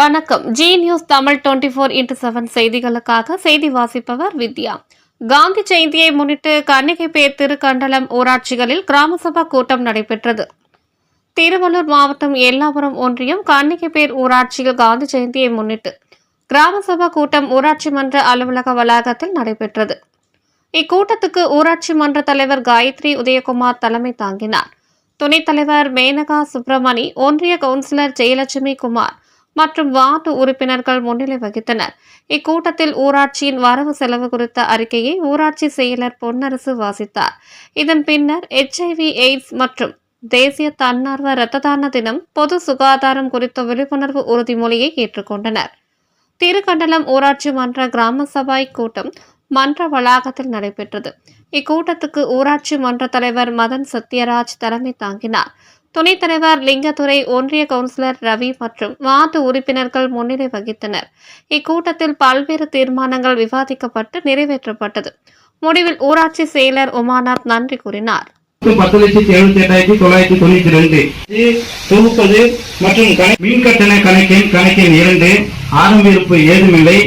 வணக்கம். Zee news Tamil twenty four into seven செய்திகளுக்காக செய்தி வாசிப்பவர் வித்யா. காந்தி ஜெயந்தியை முன்னிட்டு கன்னிகைப்பேர் திருக்கண்டலம் ஊராட்சிகளில் கிராம சபா கூட்டம் நடைபெற்றது. திருவள்ளூர் மாவட்டம் எல்லாபுரம் ஒன்றியம் கன்னிகைப்பேர் ஊராட்சியில் காந்தி ஜெயந்தியை முன்னிட்டு கிராம சபா கூட்டம் ஊராட்சி மன்ற அலுவலக வளாகத்தில் நடைபெற்றது. இக்கூட்டத்துக்கு ஊராட்சி மன்ற தலைவர் காயத்ரி உதயகுமார் தலைமை தாங்கினார். துணைத் தலைவர் மேனகா சுப்பிரமணி ஒன்றிய கவுன்சிலர் ஜெயலட்சுமி குமார் மற்றும் வார்டு உறுப்பினர்கள் முன்னிலை வகித்தனர். இக்கூட்டத்தில் ஊராட்சியின் வரவு செலவு குறித்த அறிக்கையை ஊராட்சி செயலர் பொன்னரசு வாசித்தார். இதன் பின்னர் எச்ஐவி எய்ட்ஸ் மற்றும் தேசிய தன்னார்வ இரத்த தான தினம் பொது சுகாதாரம் குறித்த விழிப்புணர்வு உறுதிமொழியை ஏற்றுக்கொண்டனர். திருக்கண்டலம் ஊராட்சி மன்ற கிராம சபாய் கூட்டம் மன்ற வளாகத்தில் நடைபெற்றது. இக்கூட்டத்துக்கு ஊராட்சி மன்ற தலைவர் மதன் சத்யராஜ் தலைமை தாங்கினார். துணைத் தலைவர் லிங்கத்துறை ஒன்றிய கவுன்சிலர் ரவி மற்றும் வார்டு உறுப்பினர்கள் முன்னிலை வகித்தனர். இக்கூட்டத்தில் பல்வேறு தீர்மானங்கள் விவாதிக்கப்பட்டு நிறைவேற்றப்பட்டது. முடிவில் ஊராட்சி செயலர் உமாநாத் நன்றி கூறினார். பத்து லட்சத்தி எழுபத்தி எட்டாயிரத்தி தொள்ளாயிரத்தி தொண்ணூத்தி ரெண்டு தொகுப்பது மற்றும் மின் கட்டண கணக்கின் கணக்கின் இரண்டு ஆரம்ப இருப்பு ஏதுமில்லை.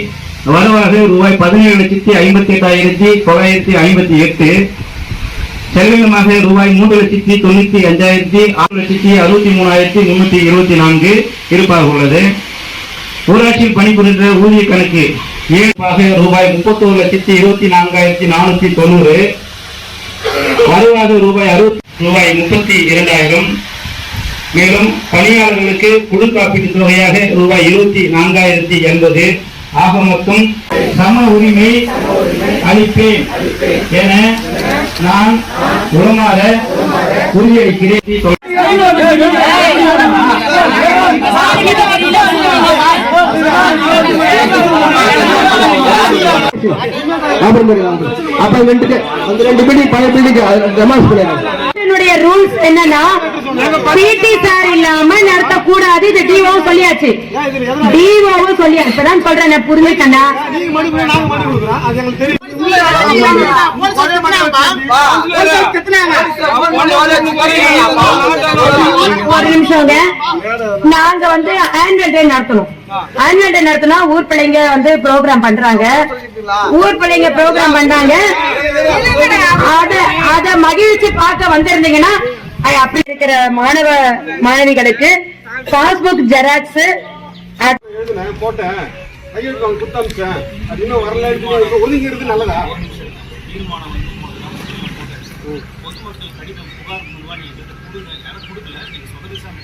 வருவாக ரூபாய் பதினேழு லட்சத்தி ஐம்பத்தி எட்டாயிரத்தி தொள்ளாயிரத்தி ஐம்பத்தி எட்டு செலவினமாக ரூபாய் மூன்று லட்சத்தி தொண்ணூத்தி அஞ்சாயிரத்தி ஆறு லட்சத்தி அறுபத்தி மூணாயிரத்தி முன்னூத்தி இருபத்தி நான்கு இருப்பாக உள்ளது. ஊராட்சியில் பணிபுரின்ற ஊதிய கணக்கு ஏழாக ரூபாய் முப்பத்தோரு லட்சத்தி இருபத்தி நான்காயிரத்தி நானூத்தி தொண்ணூறு. வருவாக ரூபாய் அறுபத்தி ரூபாய் முப்பத்தி இரண்டாயிரம். மேலும் பணியாளர்களுக்கு குழு காப்பீட்டு தொகையாக ரூபாய் இருபத்தி நான்காயிரத்தி எண்பது. ஆக மொத்தம் சம உரிமை அளிப்பேன் என நான் உளமாற உறுதியளிக்கிறேன். அப்புறம் அப்புறம் ரெண்டு அந்த ரெண்டு பில்டிங் பழைய பில்டிங் டெமாலிஷ் பண்ணிடுறாங்க ரூல்ஸ் என்னன்னா பிடி சார் இல்லாம நடத்த கூடாது இது டிஓ சொல்லியாச்சு. டிஓவும் சொல்லியாச்சு. இப்பதான் சொல்றேன் நான் புரிஞ்சுக்கண்ணா ஒரு நிமிஷங்க. நாங்க வந்து ஆனுவல் டே நடத்தணும். ஆனுவல் டே நடத்தினா ஊர் பிள்ளைங்க வந்து ப்ரோக்ராம் பண்றாங்க. ஊர் பிள்ளைங்க ப்ரோக்ராம் பண்றாங்க. அத மகிழ்ச்சி பார்க்க வந்திருந்தீங்கன்னா அப்படி இருக்கிற மாணவ மாணவிகளுக்கு பாஸ்புக் ஜெராக்ஸ் போட்டேன் இன்னும் வரல ஒதுங்கிறது நல்லதா பொதுமக்கள் கடிதம் புகார் முன்வாணி கொடுக்கல நீங்க சொன்னது சார்